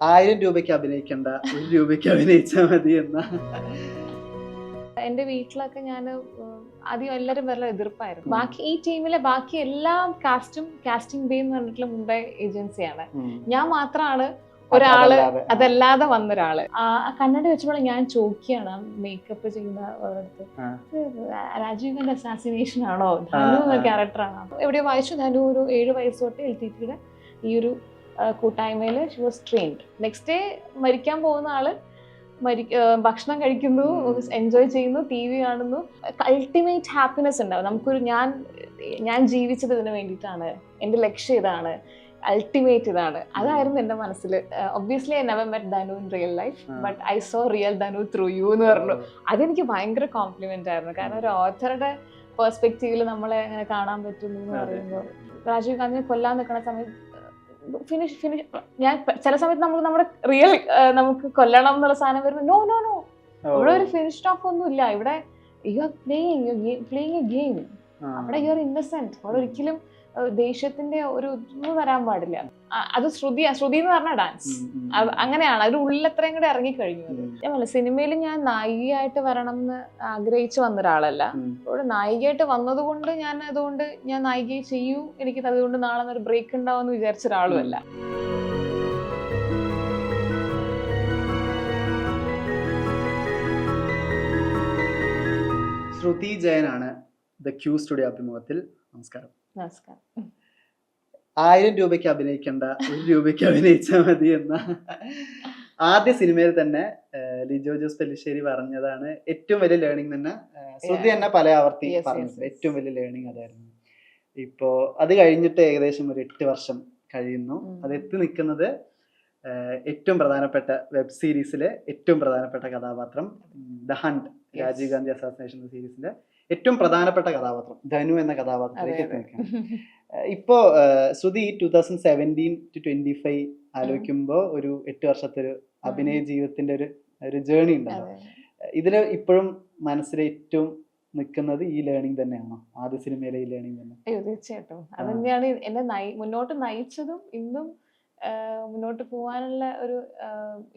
ആയിരം രൂപയ്ക്ക് അഭിനയിക്കണ്ട ഒരു രൂപയ്ക്ക് അഭിനയിച്ചാൽ മതി എന്ന. എന്റെ വീട്ടിലൊക്കെ ഞാൻ ആദ്യം എല്ലാവരും വളരെ എതിർപ്പായിരുന്നു. ബാക്കി ഈ ടീമിലെ ബാക്കി എല്ലാ കാസ്റ്റും കാസ്റ്റിംഗ് ബേ എന്ന് പറഞ്ഞിട്ടുള്ള മുംബൈ ഏജൻസിയാണ്. ഞാൻ മാത്രമാണ് ഒരാൾ അതല്ലാതെ, വന്ന ഒരാൾ ആ കണ്ണട വെച്ചപ്പോൾ ഞാൻ ചോദിക്കുകയാണ് മേക്കപ്പ് ചെയ്യുന്ന ഒരിടത്ത്. ആ. ഇത് രാജീവ് ഗാന്ധി അസാസിനേഷൻ ആണോ ധനു എന്ന. ക്യാരക്ടറാണോ എവിടെയോ വായിച്ചു. ധനു ഒരു ഏഴ് വയസ്സ് തൊട്ട് എൽ ടി ടിയുടെ ഈ ഒരു കൂട്ടായ്മയിൽ she was trained next day മരിക്കാൻ പോകുന്ന ആൾ മരി ഭക്ഷണം കഴിക്കുന്നു എൻജോയ് ചെയ്യുന്നു ടി വി കാണുന്നു. അൾട്ടിമേറ്റ് ഹാപ്പിനെസ് ഉണ്ടാവും. നമുക്കൊരു ഞാൻ ഞാൻ ജീവിച്ചത് ഇതിന് വേണ്ടിയിട്ടാണ്. എന്റെ ലക്ഷ്യം ഇതാണ്. അൾട്ടിമേറ്റ് ഇതാണ്. അതായിരുന്നു എന്റെ മനസ്സിൽ obviously I never met Dhanu in real life but I saw real Dhanu through you എന്ന് പറഞ്ഞു. അതെനിക്ക് ഭയങ്കര കോംപ്ലിമെന്റ് ആയിരുന്നു. കാരണം ഒരു ഓഥറുടെ പെർസ്പെക്റ്റീവിൽ നമ്മളെ അങ്ങനെ കാണാൻ പറ്റുന്നു എന്ന് പറയുമ്പോൾ രാജീവ് ഗാന്ധി കൊല്ലാൻ നിൽക്കുന്ന സമയത്ത് ഫിനിഷ് ഫിനിഷ് ഞാൻ ചില സമയത്ത് നമുക്ക് നമ്മുടെ റിയൽ നമുക്ക് കൊല്ലണം എന്നുള്ള സാധനം വരുമ്പോൾ നോ നോ നോ ഇവിടെ ഒരു ഫിനിഷ്ഡ് ഓഫ് ഒന്നും ഇല്ല ഇവിടെ you are playing playing a game. അവിടെ യു ആർ ഇന്നസെന്റ് അവിടെ ഒരിക്കലും ദേഷ്യത്തിന്റെ ഒരു ഇതൊന്നും വരാൻ പാടില്ല. അത് ശ്രുതി ശ്രുതി എന്ന് പറഞ്ഞ ഡാൻസ്. അങ്ങനെയാണ്. അതിന്റെ ഉള്ളത്രയും കൂടെ ഇറങ്ങിക്കഴിഞ്ഞു. ഞാൻ സിനിമയിൽ ഞാൻ നായികയായിട്ട് വരണം എന്ന് ആഗ്രഹിച്ചു വന്ന ഒരാളല്ല. ഉം. ഇവിടെ നായികയായിട്ട് വന്നതുകൊണ്ട് ഞാൻ അതുകൊണ്ട് ഞാൻ നായികയെ ചെയ്യൂ എനിക്ക് അതുകൊണ്ട് നാളെ ഒരു ബ്രേക്ക് ഉണ്ടാവുമെന്ന് വിചാരിച്ച ഒരാളുമല്ല. ശ്രുതി ജയനാണ് ദ ക്യൂ സ്റ്റുഡിയോ അഭിമുഖത്തിൽ. നമസ്കാരം. നമസ്കാരം. ആയിരം രൂപയ്ക്ക് അഭിനയിക്കേണ്ട ഒരു രൂപയ്ക്ക് അഭിനയിച്ചാൽ മതി എന്ന ആദ്യ സിനിമയിൽ തന്നെ ലിജോ ജോസ് പെല്ലിശ്ശേരി പറഞ്ഞതാണ് ഏറ്റവും വലിയ ലേണിംഗ് തന്നെ ശ്രുതി തന്നെ പല ആവർത്തി പറഞ്ഞത് ഏറ്റവും വലിയ ലേണിംഗ് അതായിരുന്നു. ഇപ്പോ അത് കഴിഞ്ഞിട്ട് ഏകദേശം ഒരു എട്ട് വർഷം കഴിയുന്നു. അത് എത്തി നിൽക്കുന്നത് ഏറ്റവും പ്രധാനപ്പെട്ട വെബ് സീരീസിലെ ഏറ്റവും പ്രധാനപ്പെട്ട കഥാപാത്രം the hunt. Rajiv Gandhi assassination സീരീസിന്റെ ഏറ്റവും പ്രധാനപ്പെട്ട കഥാപാത്രം. ധനു എന്ന കഥാപാത്രത്തിലേക്ക് ഇപ്പോ Shruti two thousand seventeen to twenty five ആലോചിക്കുമ്പോൾ ഒരു എട്ട് വർഷത്തെ ഒരു അഭിനയ ജീവിതത്തിന്റെ ഒരു ഒരു ജേണി ഉണ്ടാവും ഇതിൽ ഇപ്പോഴും മനസ്സിലെ ഏറ്റവും നിൽക്കുന്നത് ഈ ലേണിംഗ് തന്നെയാണോ? ആദ്യ സിനിമയിലെ ഈ ലേണിംഗ് തന്നെ. അയ്യോ തീർച്ചയായിട്ടും. അത് തന്നെയാണ് എന്നെ മുന്നോട്ട് നയിച്ചതും ഇന്നും മുന്നോട്ട് പോകാനുള്ള ഒരു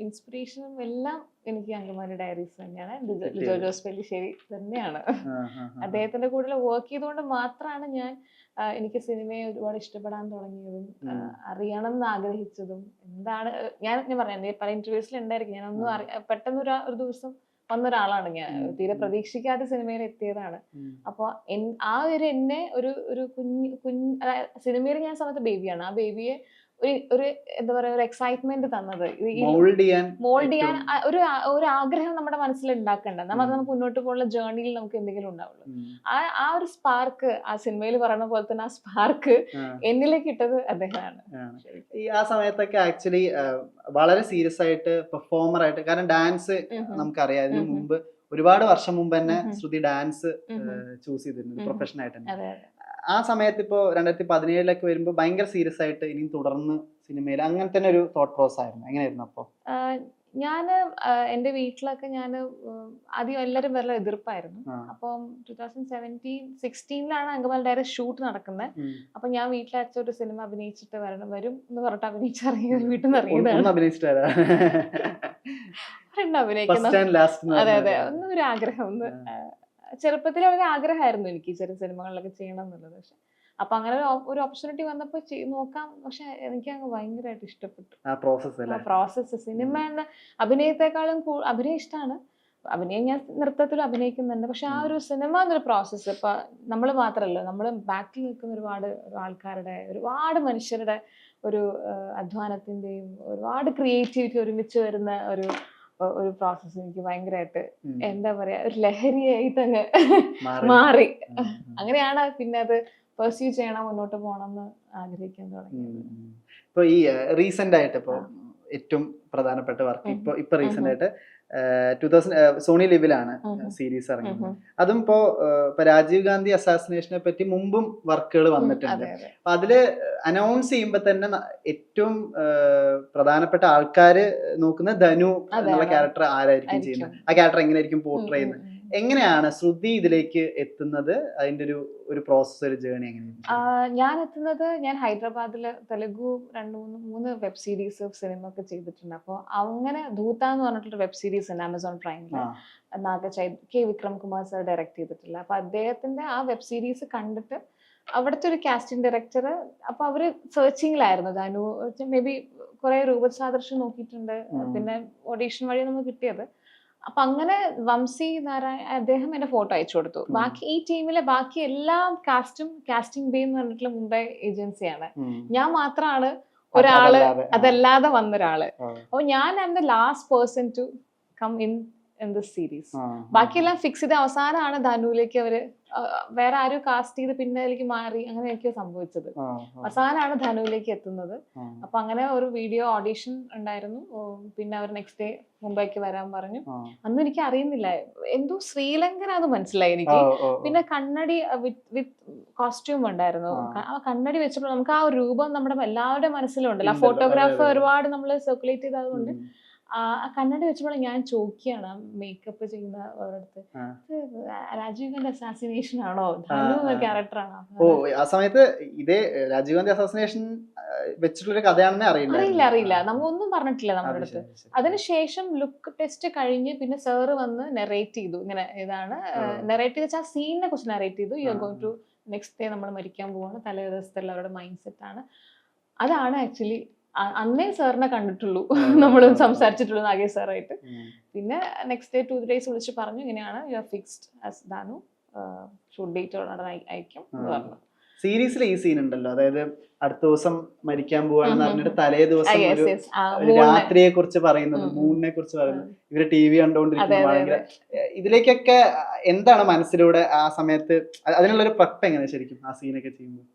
ഇൻസ്പിറേഷനും എല്ലാം എനിക്ക് അങ്കമാലി ഡയറീസ് തന്നെയാണ്. ലിജോ-. ജോസ് പെല്ലിശ്ശേരി തന്നെയാണ്. അദ്ദേഹത്തിന്റെ കൂടെ വർക്ക് ചെയ്തുകൊണ്ട് മാത്രമാണ് ഞാൻ എനിക്ക് സിനിമയെ ഒരുപാട് ഇഷ്ടപ്പെടാൻ തുടങ്ങിയതും അറിയണം എന്ന് ആഗ്രഹിച്ചതും എന്താണ് ഞാൻ ഞാൻ പറയാം പല ഇന്റർവ്യൂസിൽ ഉണ്ടായിരിക്കും. ഞാനൊന്നും അറി പെട്ടെന്ന് ഒരു ദിവസം വന്ന ഒരാളാണ് ഞാൻ. തീരെ. പ്രതീക്ഷിക്കാതെ സിനിമയിൽ എത്തിയതാണ്. അപ്പൊ അപ്പോൾ ആ ഒരു എന്നെ ഒരു ഒരു കുഞ്ഞ് കുഞ്ഞ് സിനിമയിൽ ഞാൻ സമയത്ത് ബേബിയാണ് ആ ബേബിയെ ഒരു ഒരു എന്താ പറയാ ഒരു എക്സൈറ്റ്മെന്റ് തന്നത്. മോൾഡ് ചെയ്യാൻ മോൾഡ് ചെയ്യാൻ ഒരു ഒരു ആഗ്രഹം നമ്മുടെ മനസ്സിൽ ഉണ്ടാക്കണ്ട നമ്മൾ അത് നമുക്ക് മുന്നോട്ട് പോകുന്ന ജേർണിയിൽ നമുക്ക് എന്തെങ്കിലും ഉണ്ടാവുള്ളൂ. ആ ആ ഒരു സ്പാർക്ക് ആ സിനിമയിൽ പറയുന്ന പോലെ തന്നെ ആ സ്പാർക്ക് എന്നിലേക്ക് ഇട്ടത് അദ്ദേഹമാണ്. ഈ ആ സമയത്തൊക്കെ ആക്ച്വലി വളരെ സീരിയസ് ആയിട്ട് പെർഫോമർ ആയിട്ട് കാരണം ഡാൻസ്. നമുക്കറിയാം. ഇതിനു. മുമ്പ് ഒരുപാട് വർഷം മുമ്പ് തന്നെ. ശ്രുതി ഡാൻസ്. ചൂസ് ചെയ്തിരുന്നു പ്രൊഫഷണൽ പ്രൊഫഷൻ ആയിട്ട് തന്നെ. ആ സമയത്ത് ഇപ്പോൾ രണ്ടായിരത്തി പതിനേഴിലൊക്കെ വരുമ്പോൾ ഭയങ്കര സീരിയസ് ആയിട്ട് ഇനിയും തുടർന്ന് സിനിമയിൽ അങ്ങനെ തന്നെ ഒരു തോട്ട് പ്രോസസ് ആയിരുന്നു. എങ്ങനെയായിരുന്നു അപ്പോൾ ഞാൻ എന്റെ വീട്ടിലൊക്കെ ഞാൻ ആദ്യം എല്ലാവരും വളരെ എതിർപ്പായിരുന്നു. അപ്പം ടൂ തൗസൻഡ് സെവന്റീൻ സിക്സ്റ്റീനിലാണ് അങ്കമാൽ ഡയറക്റ്റ് ഷൂട്ട് നടക്കുന്നത്. അപ്പൊ ഞാൻ വീട്ടിൽ അച്ഛ ഒരു സിനിമ അഭിനയിച്ചിട്ട് വരണം വരും എന്ന് പറഞ്ഞിട്ട് അഭിനയിച്ചിറങ്ങിയത് വീട്ടിൽ നിന്ന് അറിയുന്നത് ഇറങ്ങിയതാണ്. ലാസ്റ്റ് അതെ അതെ ഒന്നും ഒരു ആഗ്രഹം ഒന്ന് ചെറുപ്പത്തിൽ വളരെ ആഗ്രഹമായിരുന്നു എനിക്ക് ചെറിയ സിനിമകളിലൊക്കെ ചെയ്യണം എന്നുള്ളത്. പക്ഷെ അപ്പൊ അങ്ങനെ ഒരു ഓപ്പർച്യൂണിറ്റി വന്നപ്പോ നോക്കാം. പക്ഷെ എനിക്ക് അങ്ങ് ഭയങ്കരമായിട്ട് ഇഷ്ടപ്പെട്ടു പ്രോസസ്സ് സിനിമ എന്ന അഭിനയത്തെക്കാളും അഭിനയം ഇഷ്ടമാണ് അഭിനയം ഞാൻ നൃത്തത്തിൽ അഭിനയിക്കുന്നുണ്ട്. പക്ഷെ ആ ഒരു സിനിമ എന്നൊരു പ്രോസസ്സ് ഇപ്പൊ നമ്മൾ മാത്രമല്ല നമ്മൾ ബാക്കിൽ നിൽക്കുന്ന ഒരുപാട് ആൾക്കാരുടെ ഒരുപാട് മനുഷ്യരുടെ ഒരു അധ്വാനത്തിന്റെയും ഒരുപാട് ക്രിയേറ്റിവിറ്റി ഒരുമിച്ച് വരുന്ന ഒരു ഒരു പ്രോസസ്സ് എനിക്ക് ഭയങ്കരമായിട്ട് എന്താ പറയാ ഒരു ലഹരിയായി തന്നെ മാറി. അങ്ങനെയാണ് പിന്നെ അത് പെർസ്യൂ ചെയ്യണം മുന്നോട്ട് പോകണം എന്ന് ആഗ്രഹിക്കാൻ തുടങ്ങിയത്. ഇപ്പൊ ഈ റീസെന്റ് ആയിട്ട് ഇപ്പൊ ഏറ്റവും പ്രധാനപ്പെട്ട വർക്ക്. ഇപ്പൊ ഇപ്പൊ റീസെന്റ് ആയിട്ട് ടൂ തൗസൻഡ് സോണി ലിവിലാണ്. സീരീസ് ഇറങ്ങുന്നത്. അതും ഇപ്പോ രാജീവ് ഗാന്ധി അസാസിനേഷനെ പറ്റി മുമ്പും വർക്കുകൾ വന്നിട്ടുണ്ട് അപ്പൊ അതിൽ അനൗൺസ് ചെയ്യുമ്പോ തന്നെ ഏറ്റവും പ്രധാനപ്പെട്ട ആൾക്കാര് നോക്കുന്ന ധനു എന്നുള്ള ക്യാരക്ടർ ആരായിരിക്കും. ചെയ്യുന്നത് ആ ക്യാരക്ടർ എങ്ങനെയായിരിക്കും പോർട്ട് ചെയ്യുന്നത്. എങ്ങനെയാണ് ശ്രുതി ഇതിലേക്ക് എത്തുന്നത്? അതിന്റെ ഒരു ഒരു പ്രോസസ് ഒരു ജേണി എങ്ങനെയാണ്? ഞാൻ എത്തുന്നത് ഞാൻ ഹൈദരാബാദിൽ തെലുഗു രണ്ട് മൂന്ന് മൂന്ന് വെബ് സീരീസ് സിനിമ ഒക്കെ ചെയ്തിട്ടുണ്ട്. അപ്പോൾ അങ്ങനെ ധൂത്ത എന്ന് പറഞ്ഞിട്ടൊരു വെബ് സീരീസ് ഉണ്ട് ആമസോൺ പ്രൈമിൽ Naga നാഗചൈ K Vikram Kumar sir direct ചെയ്തിട്ടുള്ള. അപ്പൊ അദ്ദേഹത്തിന്റെ ആ വെബ് സീരീസ് കണ്ടിട്ട് അവിടുത്തെ ഒരു കാസ്റ്റിംഗ് ഡയറക്ടർ അപ്പൊ അവർ സെർച്ചിങ്ങിലായിരുന്നു ധനു മേ ബി കുറെ രൂപസാദൃശ്യം നോക്കിയിട്ടുണ്ട്. പിന്നെ ഓഡീഷൻ വഴി നമുക്ക് കിട്ടിയത്. അപ്പൊ അങ്ങനെ വംശി നാരായണ അദ്ദേഹം എന്റെ ഫോട്ടോ അയച്ചു കൊടുത്തു. ബാക്കി ഈ ടീമിലെ ബാക്കി എല്ലാ കാസ്റ്റും കാസ്റ്റിംഗ് ബേ എന്ന് പറഞ്ഞിട്ടുള്ള മുംബൈ ഏജൻസിയാണ്. ഞാൻ മാത്രമാണ് ഒരാൾ അതല്ലാതെ, വന്നൊരാൾ. അപ്പൊ ഞാൻ am the last person to come in in this series. ബാക്കിയെല്ലാം ഫിക്സ് ചെയ്ത് അവസാനമാണ് ധനുവിലേക്ക് അവർ വേറെ ആരും കാസ്റ്റ് ചെയ്ത് പിന്നെ അതിലേക്ക് മാറി അങ്ങനെയൊക്കെയോ സംഭവിച്ചത് അവസാനമാണ് ധനുവിലേക്ക് എത്തുന്നത്. അപ്പൊ അങ്ങനെ ഒരു വീഡിയോ ഓഡീഷൻ ഉണ്ടായിരുന്നു പിന്നെ അവർ നെക്സ്റ്റ് ഡേ മുംബൈക്ക് വരാൻ പറഞ്ഞു അന്ന് എനിക്ക് അറിയുന്നില്ല എന്തോ ശ്രീലങ്കനാന്ന് മനസ്സിലായി എനിക്ക്. പിന്നെ കണ്ണടി വിത്ത് കോസ്റ്റ്യൂം ഉണ്ടായിരുന്നു ആ. കണ്ണടി വെച്ചപ്പോൾ നമുക്ക് ആ ഒരു രൂപം നമ്മുടെ എല്ലാവരുടെ മനസ്സിലുണ്ടല്ലോ ആ ഫോട്ടോഗ്രാഫ് അതെ, അതെ. ഒരുപാട് നമ്മൾ സർക്കുലേറ്റ് ചെയ്തത് കൊണ്ട് ഉം. ആ ആ കണ്ണടി വെച്ചപ്പോൾ ഞാൻ ചോദിക്കുകയാണ് മേക്കപ്പ് ചെയ്യുന്ന ഒരിടത്ത്. ആ. രാജീവ് ഗാന്ധി അസാസിനേഷൻ ആണോ? ക്യാരക്ടറാണോ ആ. ഓ ആ സമയത്ത് ഇതേ രാജീവ് ഗാന്ധി അസാസിനേഷൻ വെച്ചിട്ടുള്ള കഥയാണെന്ന് അറിയില്ല അറിയില്ല. അറിയില്ല നമ്മളൊന്നും പറഞ്ഞിട്ടില്ല നമ്മുടെ അടുത്ത്. അതിനുശേഷം ലുക്ക് ടെസ്റ്റ് കഴിഞ്ഞ് പിന്നെ സാറ് വന്ന് നെറേറ്റ് ചെയ്തു. ഇങ്ങനെ ഇതാണ് ആ. നെറേറ്റ് ചെയ്ത ആ സീനിനെ കുറിച്ച് നെറേറ്റ് ചെയ്തു. You are a. Going to next day നമ്മൾ മരിക്കാൻ പോവാണ്. തലേ ദിവസത്തെ അവരുടെ മൈൻഡ് സെറ്റ് ആണ്. അതാണ് ആക്ച്വലി അന്നേ സാറിനെ കണ്ടിട്ടുള്ളൂ. നമ്മൾ സംസാരിച്ചിട്ടുള്ളൂ നാഗേഷ് സാറായിട്ട്. പിന്നെ നെക്സ്റ്റ് ഡേ ടു ഡേയ്സ് വിളിച്ച് പറഞ്ഞു ഇങ്ങനെയാണ് you are fixed as Dhanu shoot date അയക്കും. പറഞ്ഞു. സീരീസിലെ ഈ സീൻ ഉണ്ടല്ലോ. അതായത് അടുത്ത ദിവസം മരിക്കാൻ പോവാണെന്ന് പറഞ്ഞിട്ട് തലേ ദിവസം Ah, ഒരു. രാത്രിയെ കുറിച്ച് പറയുന്നത്. മൂണിനെ കുറിച്ച് പറയുന്നത്. ഇവർ ടി വി കണ്ടോണ്ടിരിക്കുന്ന. ഇതിലേക്കൊക്കെ എന്താണ് മനസ്സിലൂടെ ആ സമയത്ത് അതിനുള്ള ഒരു പ്രപ്പ് എങ്ങനെ ശരിക്കും ആ സീനൊക്കെ ചെയ്യുമ്പോൾ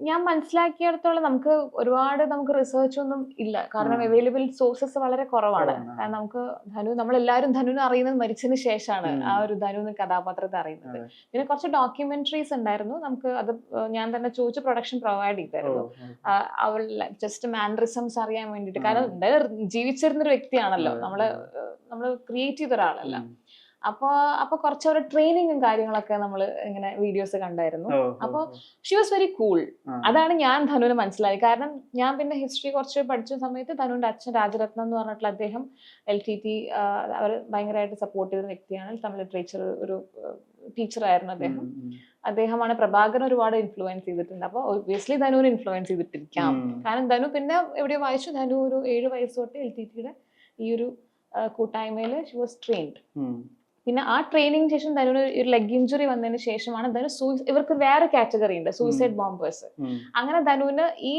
ഞാൻ മനസ്സിലാക്കിയിടത്തോളം നമുക്ക് ഒരുപാട് നമുക്ക് റിസർച്ച് ഒന്നും ഇല്ല. കാരണം. അവൈലബിൾ സോഴ്സസ് വളരെ കുറവാണ്. കാരണം നമുക്ക് ധനു നമ്മളെല്ലാവരും ധനുവിനെ അറിയുന്നത് മരിച്ചതിന് ശേഷമാണ് ആ ഒരു ധനു എന്ന കഥാപാത്രത്തെ അറിയുന്നത്. പിന്നെ കുറച്ച് ഡോക്യുമെന്ററീസ് ഉണ്ടായിരുന്നു. നമുക്ക് അത് ഞാൻ തന്നെ ചോദിച്ച് പ്രൊഡക്ഷൻ പ്രൊവൈഡ് ചെയ്തായിരുന്നു അവൾ ജസ്റ്റ് മാനറിസംസ് അറിയാൻ വേണ്ടിയിട്ട്. കാരണം ജീവിച്ചിരുന്നൊരു വ്യക്തിയാണല്ലോ. നമ്മൾ നമ്മൾ ക്രിയേറ്റ് ചെയ്ത ഒരാളല്ല. അപ്പൊ അപ്പൊ കുറച്ച് ഒരു ട്രെയിനിങ്ങും കാര്യങ്ങളൊക്കെ നമ്മൾ ഇങ്ങനെ വീഡിയോസ് കണ്ടായിരുന്നു. അപ്പൊ ഷി വാസ് വെരി കൂൾ അതാണ് ഞാൻ ധനുവിനെ മനസ്സിലായത്. കാരണം ഞാൻ പിന്നെ ഹിസ്റ്ററി കുറച്ച് പഠിച്ച സമയത്ത് ധനുവിന്റെ അച്ഛൻ രാജരത്നം എന്ന് പറഞ്ഞിട്ടുള്ള അദ്ദേഹം എൽ ടി ടി അവർ ഭയങ്കരമായിട്ട് സപ്പോർട്ട് ചെയ്ത വ്യക്തിയാണ്. തമിഴ് ലിറ്ററേച്ചർ ഒരു ടീച്ചറായിരുന്നു അദ്ദേഹം. അദ്ദേഹമാണ് പ്രഭാകരൻ ഒരുപാട് ഇൻഫ്ലുവൻസ് ചെയ്തിട്ടുണ്ട്. അപ്പോൾ ഒബ്വിയസ്ലി ധനുവിന് ഇൻഫ്ലുവൻസ് ചെയ്തിട്ടിരിക്കാം. കാരണം ധനു പിന്നെ എവിടെയോ വായിച്ചു. ധനു ഒരു ഏഴ് വയസ്സ് തൊട്ട് എൽ ടി ടിയുടെ ഈ ഒരു കൂട്ടായ്മയിൽ ഷി വാസ് ട്രെയിൻഡ്. പിന്നെ ആ ട്രെയിനിങ് ശേഷം ധനുവിന് ഒരു ലെഗ് ഇഞ്ചുറി വന്നതിന് ശേഷമാണ് ധനു സൂയി ഇവർക്ക് വേറെ കാറ്റഗറി ഉണ്ട് സൂയിസൈഡ് ബോംബേഴ്സ് അങ്ങനെ ധനുവിന് ഈ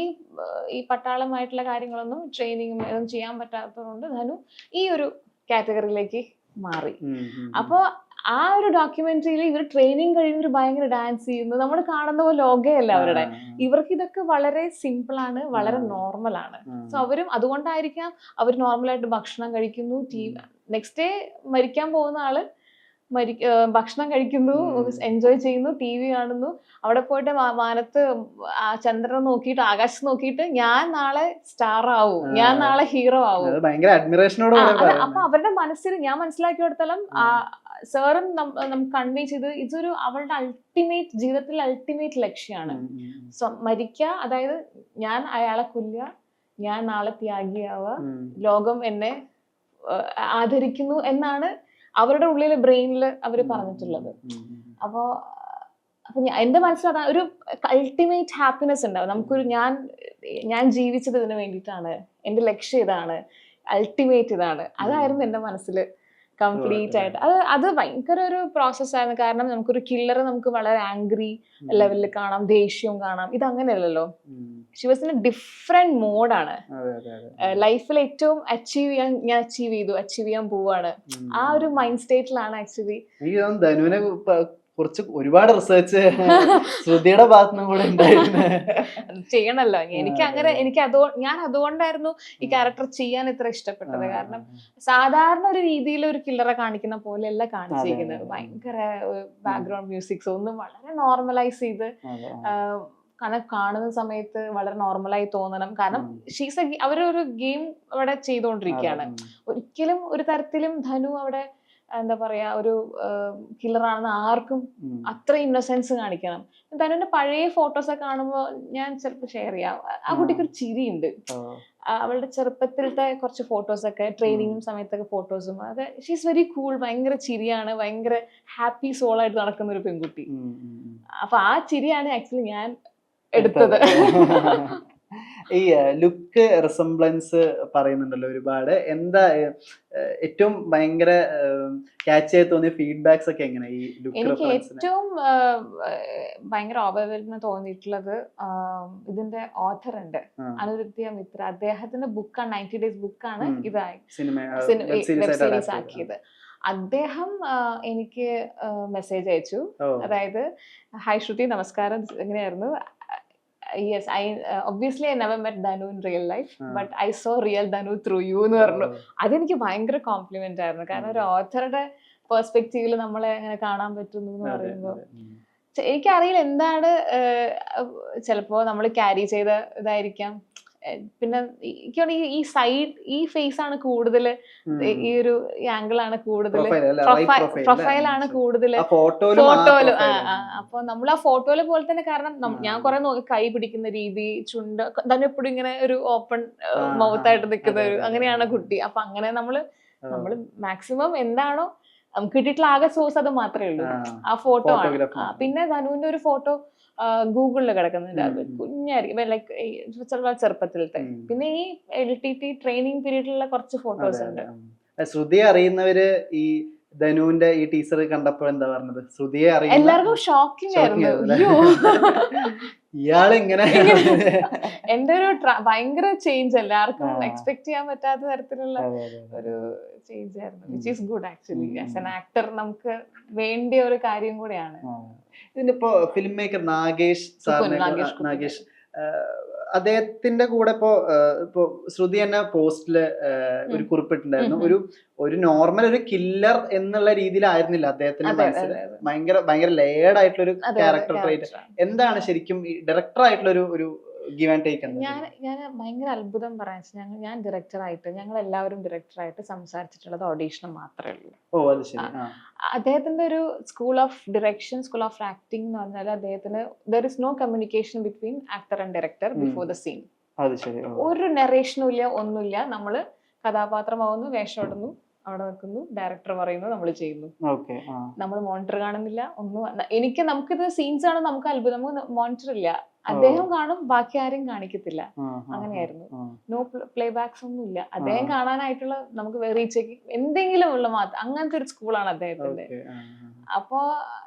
ഈ പട്ടാളമായിട്ടുള്ള കാര്യങ്ങളൊന്നും ട്രെയിനിങ്ങും ഇതൊന്നും ചെയ്യാൻ പറ്റാത്തതുകൊണ്ട് ധനു ഈ ഒരു കാറ്റഗറിയിലേക്ക് മാറി. ഉം, ഉം. അപ്പോ ആ ഒരു ഡോക്യുമെന്ററിയിൽ ഇവർ ട്രെയിനിങ് കഴിഞ്ഞ ഒരു ഭയങ്കര ഡാൻസ് ചെയ്യുന്നു. നമ്മൾ കാണുന്ന പോലെ ലോകയല്ല അവരുടെ. ഇവർക്ക് ഇതൊക്കെ വളരെ സിമ്പിൾ ആണ് വളരെ. നോർമൽ ആണ്. സോ അവരും അതുകൊണ്ടായിരിക്കാം അവർ നോർമലായിട്ട് ഭക്ഷണം കഴിക്കുന്നു ടി നെക്സ്റ്റ് ഡേ മരിക്കാൻ പോകുന്ന ആൾ മരി ഭക്ഷണം കഴിക്കുന്നു എൻജോയ് ചെയ്യുന്നു ടി വി കാണുന്നു. അവിടെ പോയിട്ട് വാനത്ത് ആ ചന്ദ്രൻ നോക്കിയിട്ട് ആകാശം നോക്കിയിട്ട് ഞാൻ നാളെ സ്റ്റാർ ആവും. ഞാൻ നാളെ ഹീറോ ആവും. അപ്പൊ അവരുടെ മനസ്സിൽ ഞാൻ മനസ്സിലാക്കിയിടത്തോളം സാറും നമുക്ക് കൺവേ ചെയ്ത് ഇതൊരു അവളുടെ അൾട്ടിമേറ്റ് ജീവിതത്തിലെ അൾട്ടിമേറ്റ് ലക്ഷ്യമാണ്. മരിക്കുക അതായത് ഞാൻ അയാളെ കൊല്ലുക ഞാൻ നാളെ ത്യാഗിയാവുക. ലോകം എന്നെ ആദരിക്കുന്നു എന്നാണ് അവരുടെ ഉള്ളിൽ ബ്രെയിനിൽ അവർ പറഞ്ഞിട്ടുള്ളത്. അപ്പോൾ. അപ്പോ എന്റെ മനസ്സിലതാണ് ഒരു അൾട്ടിമേറ്റ് ഹാപ്പിനെസ് ഉണ്ടാവും. നമുക്കൊരു ഞാൻ ഞാൻ ജീവിച്ചത് ഇതിനു വേണ്ടിയിട്ടാണ് എന്റെ ലക്ഷ്യം ഇതാണ് അൾട്ടിമേറ്റ് ഇതാണ്. അതായിരുന്നു എന്റെ മനസ്സിൽ കംപ്ലീറ്റ് ആയിട്ട്. അത് അത് ഭയങ്കര ഒരു പ്രോസസ് ആയിരുന്നു. കാരണം നമുക്കൊരു കില്ലർ നമുക്ക് വളരെ ആംഗ്രി ലെവലിൽ കാണാം ദേഷ്യവും കാണാം. ഇത് അങ്ങനെയല്ലല്ലോ. ശിവസിന് ഡിഫറെന്റ് മോഡാണ്. ലൈഫിൽ ഏറ്റവും അച്ചീവ് ചെയ്യാൻ ഞാൻ അച്ചീവ് ചെയ്തു അച്ചീവ് ചെയ്യാൻ പോവാണ്. ആ ഒരു മൈൻഡ് സ്റ്റേറ്റിലാണ് ആക്ച്വലി കുറിച്ച് ഒരുപാട് റിസർച്ച് ശ്രുതിയുടെ ഭാഗത്തുനിന്നും കൂടെ ഉണ്ടായിരുന്നു. ചെയ്യണല്ലോ. എനിക്ക് അങ്ങനെ. എനിക്ക് അതോ ഞാൻ അതുകൊണ്ടായിരുന്നു ഈ ക്യാരക്ടർ ചെയ്യാൻ ഇത്ര ഇഷ്ടപ്പെട്ടത്. കാരണം സാധാരണ ഒരു രീതിയിൽ ഒരു കില്ലറെ കാണിക്കുന്ന പോലെയല്ല കാണിച്ചിരിക്കുന്നത്. ഭയങ്കര ബാക്ക്ഗ്രൗണ്ട് മ്യൂസിക്സ് ഒന്നും വളരെ നോർമലൈസ് ചെയ്ത് കാരണം കാണുന്ന സമയത്ത് വളരെ നോർമലായി തോന്നണം. കാരണം. ഷീസ് അവരൊരു ഗെയിം അവിടെ ചെയ്തുകൊണ്ടിരിക്കുകയാണ്. ഒരിക്കലും ഒരു തരത്തിലും ധനു അവിടെ എന്താ പറയാ ഒരു കില്ലറാണെന്ന് ആർക്കും അത്ര ഇന്നസെൻസ് കാണിക്കണം. തനുവിന്റെ പഴയ ഫോട്ടോസ് ഒക്കെ കാണുമ്പോൾ ഞാൻ ചിലപ്പോൾ ഷെയർ ചെയ്യാം. ആ കുട്ടിക്ക് ഒരു ചിരിയുണ്ട്. അവളുടെ ചെറുപ്പത്തിലത്തെ കുറച്ച് ഫോട്ടോസ് ഒക്കെ ട്രെയിനിങ്ങും സമയത്തൊക്കെ ഫോട്ടോസും അത് ഷീസ് വെരി കൂൾ ഭയങ്കര ചിരിയാണ് ഭയങ്കര ഹാപ്പി സോൾ ആയിട്ട് നടക്കുന്ന ഒരു പെൺകുട്ടി. അപ്പൊ ആ ചിരിയാണ് ആക്ച്വലി ഞാൻ എടുത്തത്. ഈ ലുക്ക് റിസംബ്ലൻസ് പറയുന്നുണ്ടല്ലോ ഒരുപാട്. എന്താ ഏറ്റവും ഭയങ്കര ക്യാച്ച് ആയി തോന്നിയ ഫീഡ്ബാക്സ് ഒക്കെ എങ്ങനെ ഈ ലുക്ക് എനിക്ക് ഏറ്റവും ഭയങ്കര ഓബവിലിന് തോന്നിയിട്ടുള്ളത് ഇതിന്റെ ഓഥർ ഉണ്ട്. അനുരുദ്ധ്യ മിത്ര. അദ്ദേഹത്തിന്റെ ബുക്കാണ് നയന്റി ഡേയ്സ് ബുക്കാണ്. ഇതായി. സീരീസ് ആക്കിയത്. അദ്ദേഹം എനിക്ക് മെസ്സേജ് അയച്ചു. അതായത് ഹായ് ശ്രുതി നമസ്കാരം. എങ്ങനെയായിരുന്നു? Yes I obviously I never met Dhanu in real life. But I saw real Dhanu through you എന്ന് പറഞ്ഞു. അതെനിക്ക് ഭയങ്കര കോംപ്ലിമെന്റ് ആയിരുന്നു. കാരണം ഒരു ഓഥറുടെ പെർസ്പെക്റ്റീവിൽ നമ്മളെ അങ്ങനെ കാണാൻ പറ്റുന്നു എന്ന് പറയുമ്പോൾ എനിക്കറിയില്ല എന്താണ് ചിലപ്പോ നമ്മൾ ക്യാരി ചെയ്ത ഇതായിരിക്കാം. പിന്നെ എനിക്ക് ഈ- സൈഡ് ഈ ഫേസ് ആണ് കൂടുതൽ ഈ ഒരു ആംഗിൾ ആണ് കൂടുതൽ പ്രൊഫൈൽ ആണ് കൂടുതൽ ഫോട്ടോയിലും അപ്പൊ നമ്മൾ ആ ഫോട്ടോയിൽ പോലെ തന്നെ കാരണം ഞാൻ കുറെ നോക്കി കൈ പിടിക്കുന്ന രീതി ചുണ്ട് തന്നെ എപ്പോഴും ഇങ്ങനെ ഒരു ഓപ്പൺ മൗത്തായിട്ട് മൗത്ത് ആയിട്ട് നിൽക്കുന്ന ഒരു അങ്ങനെയാണ് കുട്ടി. അപ്പൊ അങ്ങനെ നമ്മൾ നമ്മൾ മാക്സിമം എന്താണോ നമുക്ക് കിട്ടിയിട്ടുള്ള ആകെ സോഴ്സ് അത് മാത്രമേ ഉള്ളൂ. ആ. ഫോട്ടോ ആണ്. പിന്നെ ധനുവിന്റെ ഒരു ഫോട്ടോ ഗൂഗിളിൽ കിടക്കുന്നുണ്ട് അത്. കുഞ്ഞായിരിക്കും. ലൈക്ക് ചെറുപ്പത്തിലത്തെ. പിന്നെ ഈ എൽ ടി ടി ട്രെയിനിങ് പീരീഡിലുള്ള കുറച്ച് ഫോട്ടോസ് ഉണ്ട്. ശ്രുതി അറിയുന്നവര് ഈ ധനുവിന്റെ ഈ ടീച്ചർ കണ്ടപ്പോൾ എന്താ പറഞ്ഞത്? ശ്രുതിയെ അറിയാം എല്ലാവർക്കും ഷോക്കിംഗ് ആയിരുന്നു. ആയിരുന്നു അയ്യോ. ഇയാൾ ഇങ്ങനെ എന്റെ ഒരു ഭയങ്കര ചേഞ്ച് എല്ലാവർക്കും എക്സ്പെക്ട് ചെയ്യാൻ പറ്റാത്ത തരത്തിലുള്ള. ഒരു ചേഞ്ച് ആയിരുന്നു. Which is good actually as an actor നമുക്ക് വേണ്ടിയ ഒരു കാര്യം കൂടെയാണ്. ഇതിനിപ്പോ ഫിലിം മേക്കർ നാഗേഷ് സാറിനെ നാഗേഷ്. അദ്ദേഹത്തിന്റെ കൂടെ ഇപ്പോ ഇപ്പോ ശ്രുതി തന്നെ പോസ്റ്റിൽ ഒരു. കുറിപ്പിട്ടുണ്ടായിരുന്നു. ഒരു ഒരു നോർമൽ ഒരു കില്ലർ എന്നുള്ള രീതിയിലായിരുന്നില്ല അദ്ദേഹത്തിന്റെ മനസ്സിൽ. ഭയങ്കര ഭയങ്കര ലേയർഡ് ആയിട്ടുള്ള ഒരു ക്യാരക്ടർ ട്രേറ്റ് എന്താണ് ശരിക്കും ഈ ഡയറക്ടർ ആയിട്ടുള്ള ഒരു ഒരു ഗിവ് ആൻഡ് ടേക്ക് ഞാൻ ഞാൻ ഭയങ്കര അത്ഭുതം പറയാൻ ഞാൻ ഞങ്ങൾ ഞാൻ ഡയറക്ടറായിട്ട് ഞങ്ങൾ എല്ലാവരും ഡയറക്ടറായിട്ട് സംസാരിച്ചിട്ടുള്ളത് ഓഡീഷന് മാത്രമേ ഉള്ളൂ. ഓ അത് ശരി. അദ്ദേഹത്തിന്റെ ഒരു school of direction school of acting എന്ന് പറഞ്ഞാൽ അദ്ദേഹത്തിന് there is no communication between actor and director before the scene അത് ശരി. ഒരു നെറേഷനും ഇല്ല ഒന്നുമില്ല. നമ്മൾ കഥാപാത്രമാവുന്നു വേഷം ഇടുന്നു അവിടെ നിൽക്കുന്നു ഡയറക്ടർ പറയുന്നു നമ്മൾ ചെയ്യുന്നു. നമ്മൾ മോണിറ്റർ കാണുന്നില്ല ഒന്നും എനിക്ക് നമുക്കിത് സീൻസ് ആണ് നമുക്ക് അത്ഭുതം. മോണിറ്റർ ഇല്ല. അദ്ദേഹം കാണും ബാക്കി ആരും കാണിക്കത്തില്ല. അങ്ങനെയായിരുന്നു. നോ പ്ലേ ബാക്സ് ഒന്നും ഇല്ല അദ്ദേഹം കാണാനായിട്ടുള്ള നമുക്ക് റീച്ചേക്ക് എന്തെങ്കിലും ഉള്ള മാത്രം അങ്ങനത്തെ ഒരു സ്കൂളാണ് അദ്ദേഹത്തിന്റെ അപ്പൊ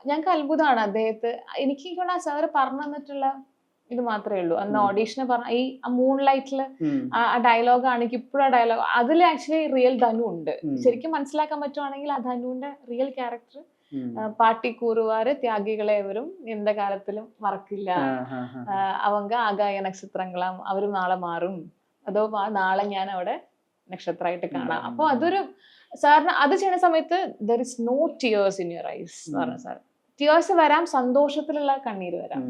ഞങ്ങൾക്ക് അത്ഭുതമാണ് അദ്ദേഹത്തെ. എനിക്ക് കൂടെ ആ സാറ് പറഞ്ഞു തന്നിട്ടുള്ള ഇത് മാത്രമേ ഉള്ളൂ. അന്ന്. ഓഡീഷന് പറഞ്ഞ ഈ മൂൺ ലൈറ്റിൽ ആ. ഡയലോഗ് ആണ്. ഇപ്പോഴും ആ ഡയലോഗ് അതിൽ ആക്ച്വലി റിയൽ ധനു ഉണ്ട്. ശരിക്കും മനസ്സിലാക്കാൻ പറ്റുവാണെങ്കിൽ ആ ധനുവിന്റെ റിയൽ ക്യാരക്ടർ. പാട്ടി കൂറുവാറ് ത്യാഗികളെ അവരും എന്ത കാലത്തിലും മറക്കില്ല. അവങ്ക ആകായ നക്ഷത്രങ്ങളാം അവരും നാളെ മാറും. അതോ നാളെ ഞാൻ അവിടെ നക്ഷത്രമായിട്ട് കാണാം. അപ്പൊ അതൊരു സാറിന് അത് ചെയ്യുന്ന സമയത്ത് there is no tears in your eyes എന്ന് പറഞ്ഞു സാർ ടിയേഴ്സ് വരാം സന്തോഷത്തിലുള്ള കണ്ണീര് വരാം.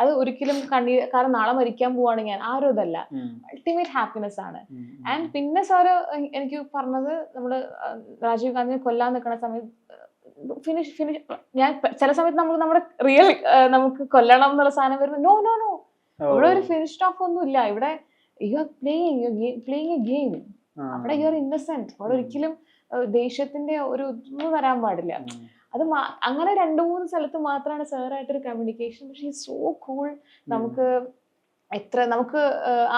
അത് ഒരിക്കലും കണ്ണീർ കാരണം നാളെ മരിക്കാൻ പോവാണ് ഞാൻ ആരും ഇതല്ല അൾട്ടിമേറ്റ് ഹാപ്പിനെസ് ആണ്. ആൻഡ് പിന്നെ സാറ് എനിക്ക് പറഞ്ഞത് നമ്മൾ രാജീവ് ഗാന്ധിയെ കൊല്ലാൻ നിൽക്കുന്ന സമയത്ത് ഫിനിഷ് ഫിനിഷ് ഞാൻ ചില സമയത്ത് നമ്മൾ നമ്മുടെ റിയൽ നമുക്ക് കൊല്ലണം എന്നുള്ള സാധനം വരുമ്പോൾ നോ നോ നോ. ഇവിടെ ഒരു ഫിനിഷ്ഡ് ഓഫ് ഒന്നും ഇല്ല. ഇവിടെ you are playing you playing a game അവിടെ യു ആർ ഇന്നസെന്റ് അവിടെ ഒരിക്കലും ദേഷ്യത്തിന്റെ ഒരു ഇതൊന്നും വരാൻ പാടില്ല. അത് അങ്ങനെ രണ്ടു മൂന്ന് സ്ഥലത്ത് മാത്രമാണ് സാറായിട്ടൊരു കമ്മ്യൂണിക്കേഷൻ പക്ഷേ സോ കൂൾ നമുക്ക് എത്ര നമുക്ക്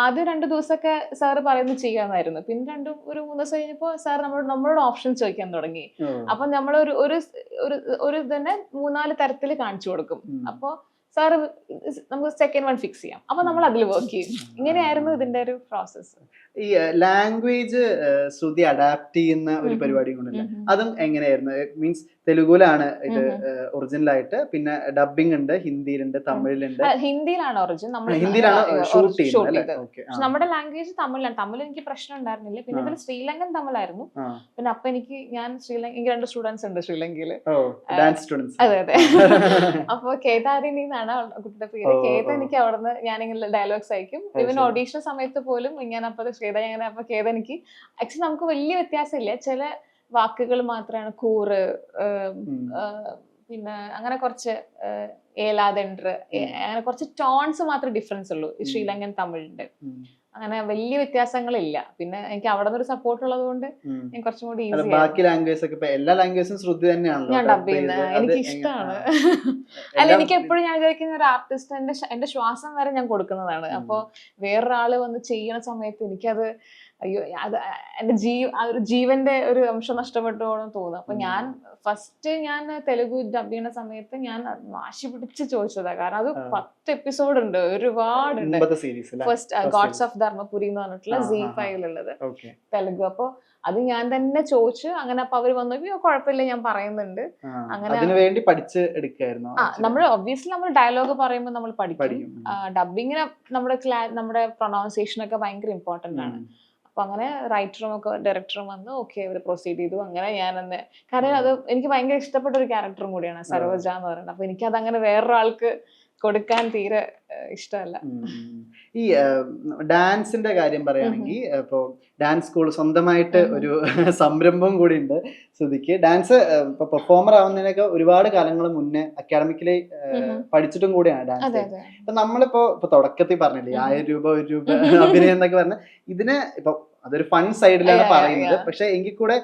ആദ്യം രണ്ട് ദിവസമൊക്കെ സാറ് പറയുന്നത് ചെയ്യാമായിരുന്നു പിന്നെ രണ്ടും ഒരു മൂന്ന് ദിവസം കഴിഞ്ഞപ്പോൾ സാർ നമ്മളോട് നമ്മളോട് ഓപ്ഷൻ ചോദിക്കാൻ തുടങ്ങി. അപ്പൊ നമ്മൾ ഒരു ഒരു ഒരു തന്നെ മൂന്നാൽ തരത്തിൽ കാണിച്ചു കൊടുക്കും. അപ്പോൾ അപ്പോ സാറ് നമുക്ക് സെക്കൻഡ് വൺ ഫിക്സ് ചെയ്യാം. അപ്പൊ നമ്മൾ അതിൽ വർക്ക് ചെയ്യും. ഇങ്ങനെയായിരുന്നു ഇതിന്റെ ഒരു പ്രോസസ്സ് ഈ ലാംഗ്വേജ് ശ്രുതി അഡാപ്റ്റ് ചെയ്യുന്ന ഒരു പരിപാടി കൊണ്ടല്ലേ? അതും എങ്ങനെയായിരുന്നു? മീൻസ് തെലുഗുലാണ് ഇത് ഒറിജിനൽ ആയിട്ട്. പിന്നെ ഡബിംഗ് ഉണ്ട് ഹിന്ദിയിലുണ്ട് തമിഴിലുണ്ട്. ഹിന്ദിയിലാണ് ഒറിജിൻ നമ്മൾ ഹിന്ദിയിലാണ് ഷൂട്ട് ചെയ്യുന്നത് നമ്മുടെ ലാംഗ്വേജ് തമിഴിലാണ്. തമിഴ് എനിക്ക് പ്രശ്നം ഉണ്ടായിരുന്നില്ല. പിന്നെ. ഇതിൽ ശ്രീലങ്കൻ തമിഴായിരുന്നു. പിന്നെ അപ്പൊ എനിക്ക് ഞാൻ ശ്രീലങ്ക എനിക്ക് രണ്ട് സ്റ്റുഡൻസ് ഉണ്ട് ശ്രീലങ്കയിൽ ഡാൻസ് സ്റ്റുഡൻസ് അതെ അതെ. അപ്പൊ കേതാരിണി എന്നാണ് കുട്ടിയുടെ പേര്. കേത. എനിക്ക് അവിടുന്ന് ഞാനിങ്ങനെ ഡയലോഗ്സ് അയക്കും. ഇവൻ. ഓഡീഷൻ സമയത്ത് പോലും ഞാൻ അപ്പൊ ശ്വേത ഞാൻ അപ്പൊ കേത എനിക്ക് ആക്ച്വലി നമുക്ക് വലിയ വ്യത്യാസമില്ല. ചില വാക്കുകൾ മാത്രമാണ് കൂറ് പിന്നെ അങ്ങനെ കുറച്ച് ഏലാദണ്ഡർ അങ്ങനെ കുറച്ച് ടോൺസ് മാത്രമേ ഡിഫറൻസ് ഉള്ളൂ. ഈ ശ്രീലങ്കൻ തമിഴിന്റെ അങ്ങനെ വലിയ വ്യത്യാസങ്ങളില്ല. പിന്നെ എനിക്ക് അവിടെ നിന്ന് ഒരു സപ്പോർട്ട് ഉള്ളത് കൊണ്ട് ഞാൻ കുറച്ചും കൂടി ഈസി ബാക്കി ലാംഗ്വേജ് ഒക്കെ എല്ലാ ലാംഗ്വേജും ശ്രുതി തന്നെയാണ് ഞാൻ ഡബ് ചെയ്യുന്നത് എനിക്ക് ഇഷ്ടമാണ് അല്ല എനിക്ക് എപ്പോഴും ഞാൻ വിചാരിക്കുന്ന ഒരു ആർട്ടിസ്റ്റ് എന്റെ എന്റെ ശ്വാസം വരെ ഞാൻ കൊടുക്കുന്നതാണ്. അപ്പോൾ അപ്പൊ വേറൊരാൾ വന്ന് ചെയ്യുന്ന സമയത്ത് എനിക്കത് അയ്യോ അത് എന്റെ ജീ ആ ഒരു ജീവന്റെ ഒരു അംശം നഷ്ടപ്പെട്ടു പോകണം തോന്നുന്നു. അപ്പൊ ഞാൻ ഫസ്റ്റ് ഞാൻ തെലുഗു ഡബ് ചെയ്യുന്ന സമയത്ത് ഞാൻ വാശി പിടിച്ച് ചോദിച്ചതാ. കാരണം അത്. പത്ത് എപ്പിസോഡ് ഉണ്ട് ഒരുപാട് ഉണ്ട് ഫസ്റ്റ് ഗോഡ്സ് ഓഫ് ധർമ്മപുരി എന്ന് പറഞ്ഞിട്ടുള്ള സീ. ഫൈവിലുള്ളത് തെലുഗു. അപ്പൊ അത് ഞാൻ തന്നെ ചോദിച്ച് അങ്ങനെ അപ്പൊ അവർ വന്നു കുഴപ്പമില്ല ഞാൻ പറയുന്നുണ്ട്. അങ്ങനെ- വേണ്ടി പഠിച്ച് എടുക്കായിരുന്നു. ആ നമ്മൾ ഒബ്വിയസ്ലി നമ്മൾ ഡയലോഗ് പറയുമ്പോൾ നമ്മൾ പഠിക്കും. ഡബിങ്ങിന് നമ്മുടെ നമ്മുടെ പ്രൊണൗൺസിയേഷൻ ഒക്കെ ഭയങ്കര ഇമ്പോർട്ടന്റ് ആണ്. അപ്പൊ അങ്ങനെ റൈറ്ററും ഒക്കെ ഡയറക്ടറും വന്ന് ഓക്കെ അവർ പ്രൊസീഡ് ചെയ്തു. അങ്ങനെ ഞാൻ അന്ന് കാരണം അത് എനിക്ക് ഭയങ്കര ഇഷ്ടപ്പെട്ട ഒരു ക്യാരക്ടറും കൂടിയാണ് സരോജ എന്ന് പറയുന്നത്. അപ്പൊ എനിക്കത് അങ്ങനെ വേറൊരാൾക്ക് കൊടുക്കാൻ തീരെ ഇഷ്ടമല്ല. ഈ ഡാൻസിന്റെ കാര്യം പറയുകയാണെങ്കിൽ ഇപ്പോൾ ഡാൻസ് സ്കൂൾ സ്വന്തമായിട്ട് ഒരു സംരംഭം കൂടി ഉണ്ട് ശ്രുതിക്ക് ഡാൻസ് ഇപ്പൊ പെർഫോമർ ആവുന്നതിനൊക്കെ ഒരുപാട് കാലങ്ങൾ മുന്നേ അക്കാഡമിക്കലി പഠിച്ചിട്ടും കൂടിയാണ് ഡാൻസ്. അപ്പൊ ഇപ്പൊ നമ്മളിപ്പോ ഇപ്പൊ തുടക്കത്തിൽ പറഞ്ഞില്ലേ. ആയിരം രൂപ ഒരു രൂപ അഭിനയം എന്നൊക്കെ പറഞ്ഞ ഇതിന് ഇപ്പൊ അതൊരു ഫൺ സൈഡിലാണ് പറയുന്നത്. പക്ഷെ എങ്കിൽ കൂടെ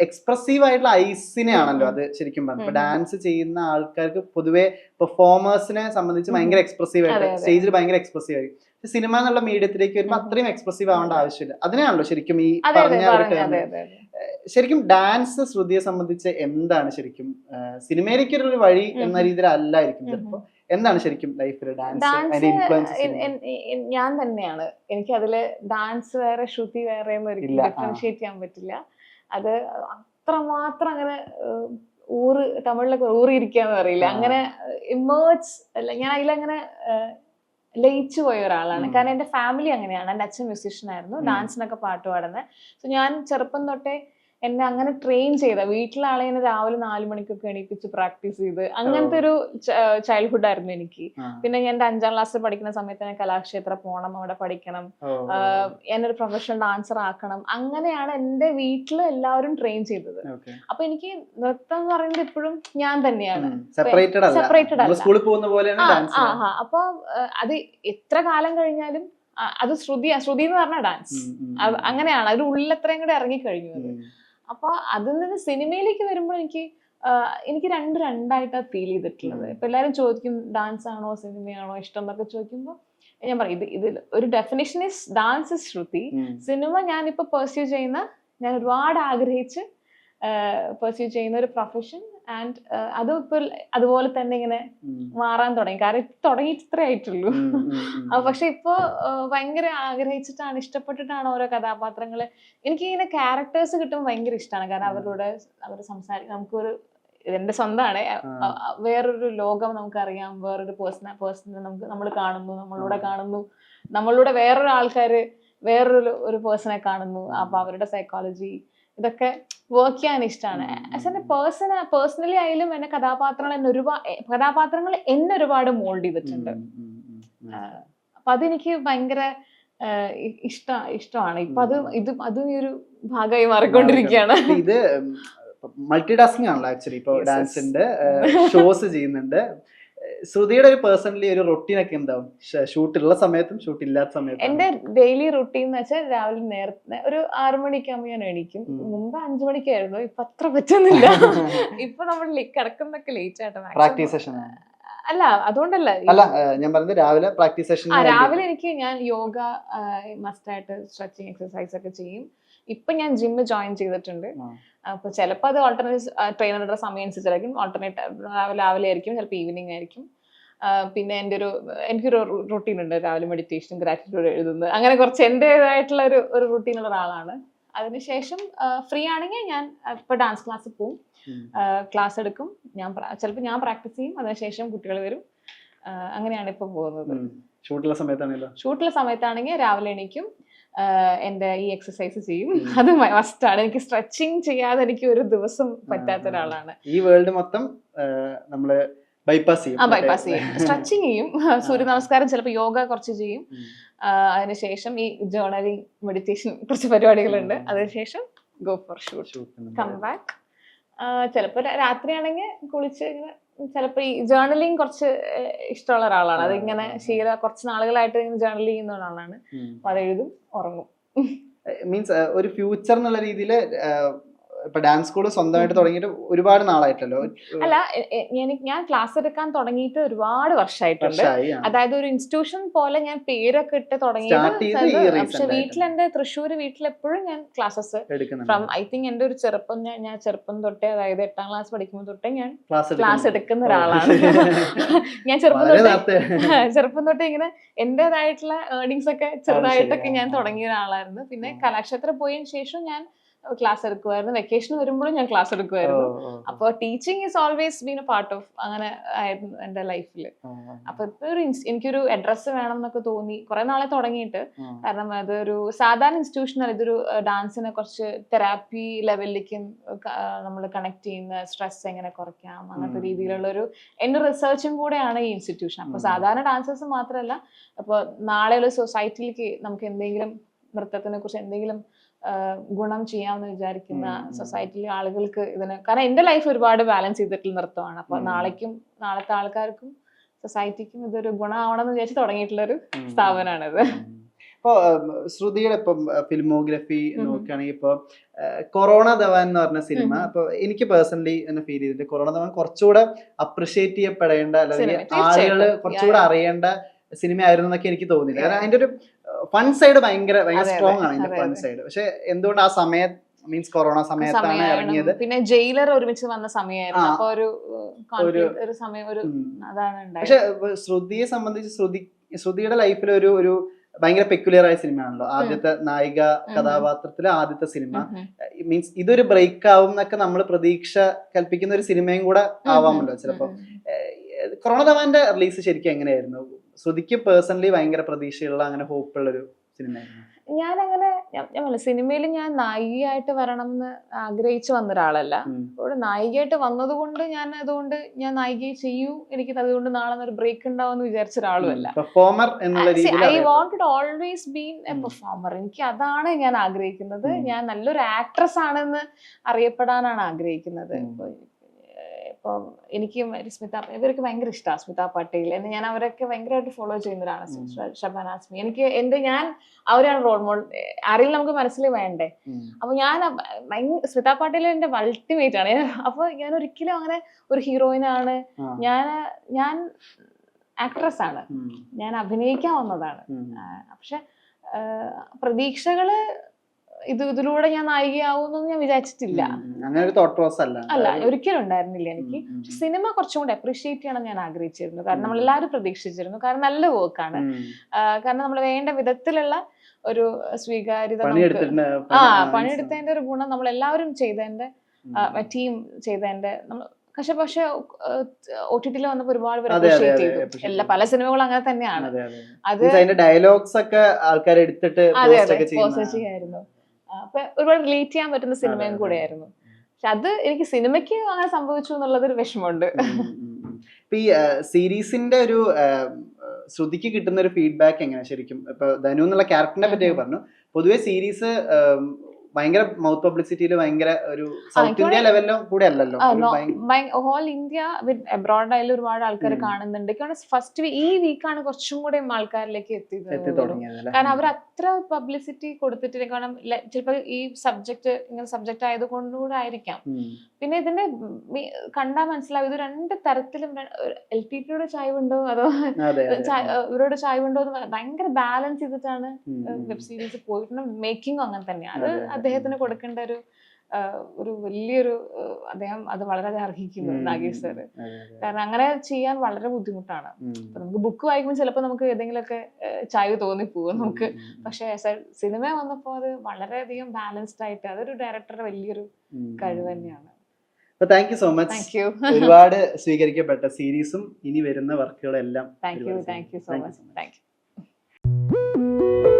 എക്സ്പ്രസീവ് ആയിട്ടുള്ള ഐസിനെയാണല്ലോ ആണല്ലോ അത് ശരിക്കും പറഞ്ഞത്. ഡാൻസ് ചെയ്യുന്ന ആൾക്കാർക്ക് പൊതുവെ പെർഫോമേഴ്സിനെ സംബന്ധിച്ച്. ഭയങ്കര എക്സ്പ്രസീവ് ആയിട്ട് സ്റ്റേജിൽ ഭയങ്കര എക്സ്പ്രസീവ് ആയിരിക്കും. സിനിമ എന്നുള്ള മീഡിയത്തിലേക്ക് വരുമ്പോൾ. അത്രയും എക്സ്പ്രസീവ് ആവേണ്ട ആവശ്യമില്ല. അതിനാണല്ലോ ശരിക്കും ഈ പറഞ്ഞ ഒരു ശരിക്കും ഡാൻസ് ശ്രുതിയെ സംബന്ധിച്ച് എന്താണ് ശരിക്കും ആ, സിനിമയിലേക്ക് ഒരു വഴി എന്ന. രീതിയിൽ അല്ലായിരിക്കും ഉം. എന്താണ് ശരിക്കും ലൈഫിൽ ഡാൻസ് ഞാൻ തന്നെയാണ്. എനിക്ക് അതിൽ ഡാൻസ് വേറെ ശ്രുതി വേറെ ഡിഫറൻഷിയേറ്റ് ചെയ്യാൻ പറ്റില്ല. അത് അത്രമാത്രം അങ്ങനെ ഊറ് തമിഴിലൊക്കെ ഊറിയിരിക്കാന്ന് പറയില്ല അങ്ങനെ ഇമേഴ്സ് അല്ല ഞാൻ അതിലങ്ങനെ ലയിച്ചു പോയ ഒരാളാണ്. കാരണം എന്റെ ഫാമിലി അങ്ങനെയാണ്. എന്റെ അച്ഛൻ മ്യൂസീഷ്യൻ ആയിരുന്നു. ഡാൻസിനൊക്കെ പാട്ട് പാടുന്നത്. സോ ഞാൻ ചെറുപ്പം തൊട്ടേ എന്നെ അങ്ങനെ ട്രെയിൻ ചെയ്ത. വീട്ടിലാളെ എന്നെ രാവിലെ നാല് മണിക്കൊക്കെ എണീപ്പിച്ച് പ്രാക്ടീസ് ചെയ്ത്. അങ്ങനത്തെ ഒരു ചൈൽഡ്ഹുഡ് ആയിരുന്നു എനിക്ക്. പിന്നെ ഞാൻ എന്റെ അഞ്ചാം ക്ലാസ്സിൽ പഠിക്കുന്ന സമയത്ത് ഞാൻ കലാക്ഷേത്ര പോണം അവിടെ പഠിക്കണം. എന്നൊരു പ്രൊഫഷണൽ ഡാൻസർ ആക്കണം. അങ്ങനെയാണ് എന്റെ വീട്ടിൽ എല്ലാവരും ട്രെയിൻ ചെയ്തത്. അപ്പൊ എനിക്ക് നൃത്തം എന്ന് പറയുന്നത് ഇപ്പോഴും ഞാൻ തന്നെയാണ്. സെപ്പറേറ്റഡ് അല്ല. അപ്പൊ അത് എത്ര കാലം കഴിഞ്ഞാലും അത് ശ്രുതി ശ്രുതി എന്ന് പറഞ്ഞ ഡാൻസ് അങ്ങനെയാണ്. അതിന്റെ ഉള്ളിൽ അത്രയും കൂടെ ഇറങ്ങിക്കഴിഞ്ഞു അത്. അപ്പൊ അതിൽ നിന്ന് സിനിമയിലേക്ക് വരുമ്പോൾ എനിക്ക് എനിക്ക് രണ്ട് രണ്ടായിട്ടാണ് ഫീൽ ചെയ്തിട്ടുള്ളത്. ഇപ്പൊ എല്ലാവരും ചോദിക്കും ഡാൻസ് ആണോ സിനിമയാണോ ഇഷ്ടം എന്നൊക്കെ ചോദിക്കുമ്പോൾ ഞാൻ പറയും ഇത് ഇതിൽ ഒരു definition is dance is Shruti. Cinema ഞാൻ ഇപ്പൊ പെർസ്യൂ ചെയ്യുന്ന ഞാൻ ഒരുപാട് ആഗ്രഹിച്ച് പെർസ്യൂ ചെയ്യുന്ന ഒരു പ്രൊഫഷൻ ആൻഡ് അതും ഇപ്പൊ അതുപോലെ തന്നെ ഇങ്ങനെ മാറാൻ തുടങ്ങി. കാരണം ഇപ്പൊ തുടങ്ങിയിട്ട് ഇത്രേ ആയിട്ടുള്ളൂ. പക്ഷെ ഇപ്പൊ ഭയങ്കര ആഗ്രഹിച്ചിട്ടാണ് ഇഷ്ടപ്പെട്ടിട്ടാണ് ഓരോ കഥാപാത്രങ്ങൾ. എനിക്ക് ഇങ്ങനെ ക്യാരക്ടേഴ്സ് കിട്ടുമ്പോൾ ഭയങ്കര ഇഷ്ടമാണ് കാരണം അവരുടെ അവർ സംസാരിക്കും നമുക്കൊരു എന്റെ സ്വന്തമാണ് വേറൊരു ലോകം നമുക്കറിയാം. വേറൊരു പേഴ്സണ പേഴ്സണെ നമുക്ക് നമ്മൾ കാണുന്നു നമ്മളിലൂടെ. കാണുന്നു. നമ്മളിലൂടെ വേറൊരു ആൾക്കാര് വേറൊരു ഒരു പേഴ്സണെ കാണുന്നു. അപ്പൊ അവരുടെ സൈക്കോളജി ഇതൊക്കെ വർക്ക് ചെയ്യാൻ ഇഷ്ടമാണ് ആസ് എന്റെ. പേഴ്സൺ പേഴ്സണലി ആയാലും എന്നെ കഥാപാത്രങ്ങൾ എന്നെ ഒരുപാട് കഥാപാത്രങ്ങൾ എന്നെ ഒരുപാട് മോൾഡ് ചെയ്തിട്ടുണ്ട്. അപ്പൊ അതെനിക്ക് ഭയങ്കര ഇഷ്ട ഇഷ്ടമാണ്. ഇപ്പൊ അത്. ഇത് അതും ഈ ഒരു ഭാഗമായി മാറിക്കൊണ്ടിരിക്കുകയാണ്. ഇത് മൾട്ടി ടാസ്കിംഗ് ആണല്ലോ ആക്ച്വലി ഇപ്പൊ. ഡാൻസിന്റെ ഷോസ് ചെയ്യുന്നുണ്ട്. ശ്രുതിയുടെ ഒരു പേഴ്സണലി ഒരു റൊട്ടീൻ ഒക്കെ എന്താവും? ഷൂട്ട് ഉള്ള സമയത്തും ഷൂട്ട് ഇല്ലാത്ത സമയത്തും? എന്റെ ഡെയിലി റൊട്ടീൻ എന്ന് വെച്ചാൽ രാവിലെ നേരത്തെ ഒരു ആറു മണിക്കാകുമ്പോൾ ഞാൻ എണീക്കും. മുമ്പ് അഞ്ചു മണിക്കായിരുന്നു. ഇപ്പൊ അത്ര പറ്റുന്നില്ല. ഇപ്പൊ നമ്മൾ കിടക്കുന്നൊക്കെ ലേറ്റ് ആയിട്ട് പ്രാക്ടീസ് സെഷൻ അല്ല അതുകൊണ്ടല്ല. അല്ല ഞാൻ പറഞ്ഞത് രാവിലെ പ്രാക്ടീസ് സെഷൻ രാവിലെ എനിക്ക് ഞാൻ യോഗ മസ്റ്റ് ആയിട്ട് സ്ട്രെച്ചിങ് എക്സസൈസ് ഒക്കെ ചെയ്യും. ഇപ്പൊ ഞാൻ ജിമ്മ് ജോയിൻ ചെയ്തിട്ടുണ്ട്. അപ്പൊ ചിലപ്പോൾ അത് ഓൾട്ടർനേറ്റ് ട്രെയിനറുടെ സമയം അനുസരിച്ചായിരിക്കും. ഓൾട്ടർനേറ്റ് രാവിലെ ആയിരിക്കും ചിലപ്പോൾ ഈവനിങ് ആയിരിക്കും. പിന്നെ എന്റെ ഒരു എനിക്കൊരു റുട്ടീൻ ഉണ്ട്. രാവിലെ മെഡിറ്റേഷൻ ഗ്രാറ്റിറ്റ്യൂഡ് എഴുതുന്നത്. അങ്ങനെ കുറച്ച് എന്റെതായിട്ടുള്ള ഒരു ഒരു റുട്ടീൻ ഉള്ള ഒരാളാണ്. അതിനുശേഷം ഫ്രീ ആണെങ്കിൽ ഞാൻ ഇപ്പോൾ ഡാൻസ് ക്ലാസ് പോവും. ക്ലാസ് എടുക്കും. ഞാൻ ചിലപ്പോൾ ഞാൻ പ്രാക്ടീസ് ചെയ്യും. അതിനുശേഷം കുട്ടികൾ വരും. അങ്ങനെയാണ് ഇപ്പോൾ പോകുന്നത്. ഷൂട്ടുള്ള സമയത്താണല്ലോ. ഷൂട്ടുള്ള സമയത്താണെങ്കിൽ രാവിലെ എണീക്കും. എന്റെ ഈ എക്സസൈസ് ചെയ്യും. അത് മസ്റ്റാണ് എനിക്ക് സ്ട്രെച്ചിങ് ചെയ്യാതെ എനിക്ക് ഒരു ദിവസം പറ്റാത്ത. ഒരാളാണ്. ഈ വേൾഡ് മൊത്തം നമ്മൾ ബൈപ്പാസ് ചെയ്യും. ആ ബൈപ്പാസ് ചെയ്യും. സ്ട്രെച്ചിങ് ചെയ്യും. സൂര്യ നമസ്കാരം ചിലപ്പോൾ യോഗ കുറച്ച് ചെയ്യും. അതിനുശേഷം ഈ ജേർണലിംഗ് മെഡിറ്റേഷൻ കുറച്ച് പരിപാടികളുണ്ട്. അതിനുശേഷം go for shoot come back ചിലപ്പോൾ രാത്രിയാണെങ്കിൽ കുളിച്ച് ഇങ്ങനെ ചിലപ്പോൾ ഈ ജേർണലിങ് കുറച്ച് ഇഷ്ടമുള്ള ഒരാളാണ്. അതിങ്ങനെ ശീല കുറച്ച് നാളുകളായിട്ട് ജേർണൽ ചെയ്യുന്ന ഒരാളാണ്. അപ്പൊ അതെഴുതും ഉറങ്ങും. മീൻസ് ഒരു ഫ്യൂച്ചർ എന്നുള്ള രീതിയിൽ ഇപ്പൊ ഡാൻസ് സ്കൂൾ സ്വന്തമായിട്ട് തുടങ്ങിയിട്ട് ഒരുപാട് നാളായിട്ടല്ലോ. അല്ല ഞാൻ ക്ലാസ് എടുക്കാൻ തുടങ്ങിയിട്ട് ഒരുപാട് വർഷമായിട്ടുണ്ട് അതായത് ഒരു ഇൻസ്റ്റിറ്റ്യൂഷൻ പോലെ ഞാൻ പേരൊക്കെ ഇട്ട് തുടങ്ങിയത് പക്ഷെ വീട്ടിലെന്റെ വീട്ടിൽ എന്റെ തൃശ്ശൂർ വീട്ടിൽ എപ്പോഴും ഞാൻ ക്ലാസ്സസ് ഫ്രം ഐ തിങ്ക് എന്റെ ഒരു ചെറുപ്പം ഞാൻ ഞാൻ ചെറുപ്പം തൊട്ടേ അതായത് എട്ടാം ക്ലാസ് പഠിക്കുമ്പോൾ തൊട്ടേ ഞാൻ ക്ലാസ് എടുക്കുന്ന ഒരാളാണ്. ഞാൻ ചെറുപ്പം തൊട്ടേ ചെറുപ്പം തൊട്ടേ ഇങ്ങനെ എന്റേതായിട്ടുള്ള ഏർണിങ്സ് ഒക്കെ ചെറുതായിട്ടൊക്കെ ഞാൻ തുടങ്ങിയ ഒരാളായിരുന്നു. പിന്നെ കലാക്ഷേത്രം കലാക്ഷേത്ര പോയതിനു ശേഷം ഞാൻ ക്ലാസ് എടുക്കുമായിരുന്നു വെക്കേഷൻ വരുമ്പോഴും ഞാൻ ക്ലാസ് എടുക്കുമായിരുന്നു അപ്പോൾ teaching is always been a part of അങ്ങനെ ആയിരുന്നു എന്റെ ലൈഫിൽ അപ്പൊ ഇപ്പൊ ഒരു എനിക്കൊരു അഡ്രസ്സ് വേണം എന്നൊക്കെ തോന്നി. കുറെ നാളെ തുടങ്ങിയിട്ട്. കാരണം അതൊരു സാധാരണ ഇൻസ്റ്റിറ്റ്യൂഷൻ അല്ല. ഇതൊരു ഡാൻസിനെ കുറച്ച് തെറാപ്പി ലെവലിലേക്കും നമ്മൾ കണക്ട് ചെയ്യുന്ന സ്ട്രെസ് എങ്ങനെ കുറയ്ക്കാം? അങ്ങനത്തെ രീതിയിലുള്ള ഒരു എന്റെ റിസർച്ചും കൂടെയാണ് ഈ ഇൻസ്റ്റിറ്റ്യൂഷൻ അപ്പൊ സാധാരണ ഡാൻസേഴ്സ് മാത്രമല്ല അപ്പോൾ നാളെയുള്ള ഒരു സൊസൈറ്റിയിലേക്ക് നമുക്ക് എന്തെങ്കിലും നൃത്തത്തിനെ കുറിച്ച് എന്തെങ്കിലും ഗുണം ചെയ്യാമെന്ന് വിചാരിക്കുന്ന. സൊസൈറ്റിയിലെ ആളുകൾക്ക് ഇതിന് കാരണം എന്റെ ലൈഫ് ഒരുപാട് ബാലൻസ് ചെയ്തിട്ടുള്ള നൃത്തമാണ് അപ്പൊ നാളേക്കും നാളത്തെ ആൾക്കാർക്കും സൊസൈറ്റിക്കും ഇതൊരു ഗുണമാവണം എന്ന് വിചാരിച്ച് തുടങ്ങിയിട്ടുള്ള ഒരു സ്ഥാപനമാണിത് ഇപ്പോ ശ്രുതിയുടെ ഇപ്പം ഫിലിമോഗ്രഫി. നോക്കുകയാണെങ്കിൽ ഇപ്പൊ കൊറോണ ധവാൻ എന്ന് പറഞ്ഞ സിനിമ. അപ്പൊ എനിക്ക് പേഴ്സണലി എന്നെ ഫീൽ ചെയ്തിട്ട് കൊറോണ ധവാൻ കുറച്ചുകൂടെ അപ്രിഷിയേറ്റ് ചെയ്യപ്പെടേണ്ട അല്ലെങ്കിൽ. ആളുകൾ കുറച്ചുകൂടെ. അറിയേണ്ട സിനിമ ആയിരുന്നു എന്നൊക്കെ എനിക്ക് തോന്നിയില്ല. കാരണം അതിന്റെ ഒരു ഫൺ സൈഡ് ഭയങ്കര ഭയങ്കര സ്ട്രോങ് ആണ് ഫൺ സൈഡ് പക്ഷെ എന്തുകൊണ്ട് ആ സമയത്ത് മീൻസ് കൊറോണ സമയത്താണ് ഇറങ്ങിയത്? പിന്നെ ജയിലർ ഒരുമിച്ച് വന്ന സമയമായിരുന്നു. അപ്പൊ ഒരു ഒരു സമയം ഒരു അതാണ് പക്ഷെ ശ്രുതിയെ സംബന്ധിച്ച് ശ്രുതി ശ്രുതിയുടെ ലൈഫിൽ ഒരു ഒരു ഭയങ്കര പെക്യുലർ ആയ സിനിമയാണല്ലോ. ആദ്യത്തെ നായിക കഥാപാത്രത്തിലെ ആദ്യത്തെ സിനിമ. മീൻസ് ഇതൊരു ബ്രേക്ക് ആവും എന്നൊക്കെ നമ്മൾ പ്രതീക്ഷ കൽപ്പിക്കുന്ന ഒരു സിനിമയും കൂടെ ആവാമല്ലോ ചിലപ്പോ. കൊറോണ ധവാന്റെ റിലീസ് ശരിക്കും എങ്ങനെയായിരുന്നു? ശ്രുതിക്ക് പേഴ്സണലി ഭയങ്കര പ്രതീക്ഷയുള്ള അങ്ങനെ ഹോപ്പ് ഉള്ള ഒരു സിനിമയായിരുന്നു ഞാൻ അങ്ങനെ ഞാൻ സിനിമയിൽ ഞാൻ നായികയായിട്ട് വരണം എന്ന് ആഗ്രഹിച്ചു വന്ന ഒരാളല്ല. ഒരു നായികയായിട്ട് വന്നതുകൊണ്ട് ഞാൻ അതുകൊണ്ട് ഞാൻ നായികയെ ചെയ്യൂ എനിക്ക് അതുകൊണ്ട് നാളെ ഒരു ബ്രേക്ക് ഉണ്ടാവും എന്ന് വിചാരിച്ച ഒരാളുമല്ല. പെർഫോമർ എന്നുള്ള I wanted always been a. Performer എനിക്ക് അതാണ് ഞാൻ ആഗ്രഹിക്കുന്നത്. ഞാൻ നല്ലൊരു ആക്ട്രസ് ആണെന്ന് അറിയപ്പെടാനാണ് ആഗ്രഹിക്കുന്നത്. ഇപ്പൊ എനിക്ക് സ്മിത ഇവരൊക്കെ ഭയങ്കര ഇഷ്ടമാണ് സ്മിത പട്ടേൽ. എന്ന് ഞാൻ അവരൊക്കെ ഭയങ്കരമായിട്ട് ഫോളോ ചെയ്യുന്ന ഒരാളാണ് ഉം. ഷബാന ആസ്മി. എനിക്ക് എന്റെ ഞാൻ അവരാണ് റോൾ മോഡൽ ആരെങ്കിലും നമുക്ക് മനസ്സിൽ വേണ്ടേ? അപ്പൊ ഞാൻ സ്മിത പട്ടേൽ എന്റെ അൾട്ടിമേറ്റ് ആണ്. അപ്പൊ ഞാൻ ഒരിക്കലും അങ്ങനെ ഒരു ഹീറോയിനാണ് ഞാൻ ഞാൻ ആക്ട്രസ് ആണ്. ഞാൻ അഭിനയിക്കാൻ വന്നതാണ്. പക്ഷെ പ്രതീക്ഷകൾ ഇത് ഇതിലൂടെ ഞാൻ നായികയാവുമെന്നൊന്നും ഞാൻ വിചാരിച്ചിട്ടില്ല. അങ്ങനെ ഒരു തോട്ട് പ്രോസസ് അല്ല. അല്ല ഒരിക്കലും ഉണ്ടായിരുന്നില്ല എനിക്ക്. പക്ഷെ സിനിമ കുറച്ചും കൂടെ അപ്രീഷിയേറ്റ് ചെയ്യണം ഞാൻ ആഗ്രഹിച്ചിരുന്നു. കാരണം നമ്മൾ എല്ലാവരും പ്രതീക്ഷിച്ചിരുന്നു. കാരണം നല്ല വർക്കാണ് കാരണം നമ്മൾ വേണ്ട വിധത്തിലുള്ള ഒരു സ്വീകാര്യത ആ പണി- പണിയെടുത്തതിന്റെ ഒരു ഗുണം നമ്മൾ എല്ലാവരും ചെയ്തതിന്റെ ടീം ചെയ്തതിന്റെ നമ്മൾ പക്ഷെ പക്ഷെ ഒ ടി ടിയിൽ വന്നപ്പോ ഒരുപാട് പേര് അപ്രീഷിയേറ്റ് ചെയ്തു. എല്ലാ പല സിനിമകളും അങ്ങനെ തന്നെയാണ്. അതെ, ഡയലോഗ്സ് ഒക്കെ ആൾക്കാർ എടുത്തിട്ട് അതെ പോസ്റ്റ് ചെയ്യായിരുന്നു. അപ്പൊ ഒരുപാട് റിലേറ്റ് ചെയ്യാൻ പറ്റുന്ന സിനിമയും. കൂടെയായിരുന്നു. പക്ഷെ അത് എനിക്ക് സിനിമയ്ക്ക് അങ്ങനെ സംഭവിച്ചു എന്നുള്ളത് ഒരു വിഷമമുണ്ട്. ഇപ്പൊ ഈ സീരീസിന്റെ ഒരു ശ്രുതിക്ക് കിട്ടുന്ന ഒരു ഫീഡ്ബാക്ക് എങ്ങനെ ശരിക്കും? ഇപ്പൊ ധനു എന്നുള്ള ക്യാരക്ടറിനെ പറ്റിയൊക്കെ പറഞ്ഞു. പൊതുവെ സീരീസ് ഭയങ്കര മൗത്ത് പബ്ലിസിറ്റിയിൽ ഭയങ്കര ഒരു സൗത്ത് ഇന്ത്യ ലെവലിലും കൂടെ അല്ലല്ലോ ഹോൾ ഇന്ത്യ എബ്രോഡ് ആയാലും ഒരുപാട് ആൾക്കാർ. കാണുന്നുണ്ട് ഫസ്റ്റ് ഈ വീക്കാണ് കുറച്ചും കൂടെ ആൾക്കാരിലേക്ക് എത്തിയത്? കാരണം അവർ അത്ര പബ്ലിസിറ്റി കൊടുത്തിട്ടില്ല കാരണം ചിലപ്പോൾ ഈ സബ്ജക്ട് ഇങ്ങനെ സബ്ജക്ട് ആയതുകൊണ്ടുകൂടെ ആയിരിക്കാം പിന്നെ ഇതിന്റെ കണ്ടാൽ മനസ്സിലാവും ഇത് രണ്ട് തരത്തിലും എൽ ടി പിയുടെ ചായവുണ്ടോ അതോ അതെ അതെ. ചായ- ഇവരോട് ചായവുണ്ടോ എന്ന് ഭയങ്കര ബാലൻസ് ചെയ്തിട്ടാണ്. വെബ് സീരീസ് പോയിട്ടുണ്ട് മേക്കിംഗ് അങ്ങനെ തന്നെയാണ് അതെ. അദ്ദേഹത്തിന് കൊടുക്കേണ്ട ഒരു ഒരു വലിയൊരു അദ്ദേഹം അത് വളരെ അർഹിക്കുന്നു നാഗേഷ് അതെ. കാരണം അങ്ങനെ ചെയ്യാൻ വളരെ ബുദ്ധിമുട്ടാണ്. നമുക്ക് ബുക്ക് വായിക്കുമ്പോൾ ചിലപ്പോൾ നമുക്ക് ഏതെങ്കിലുമൊക്കെ തോന്നി തോന്നിപ്പോകും നമുക്ക്. പക്ഷെ സിനിമ വന്നപ്പോൾ അത് വളരെയധികം ബാലൻസ്ഡ് ആയിട്ട് അതൊരു ഡയറക്ടറുടെ വലിയൊരു. കഴിവ് തന്നെയാണ്. താങ്ക് യു സോ മച്ച് ഒരുപാട് സ്വീകരിക്കപ്പെട്ട സീരീസും ഇനി വരുന്ന വർക്കുകളെല്ലാം thank you thank you so much thank you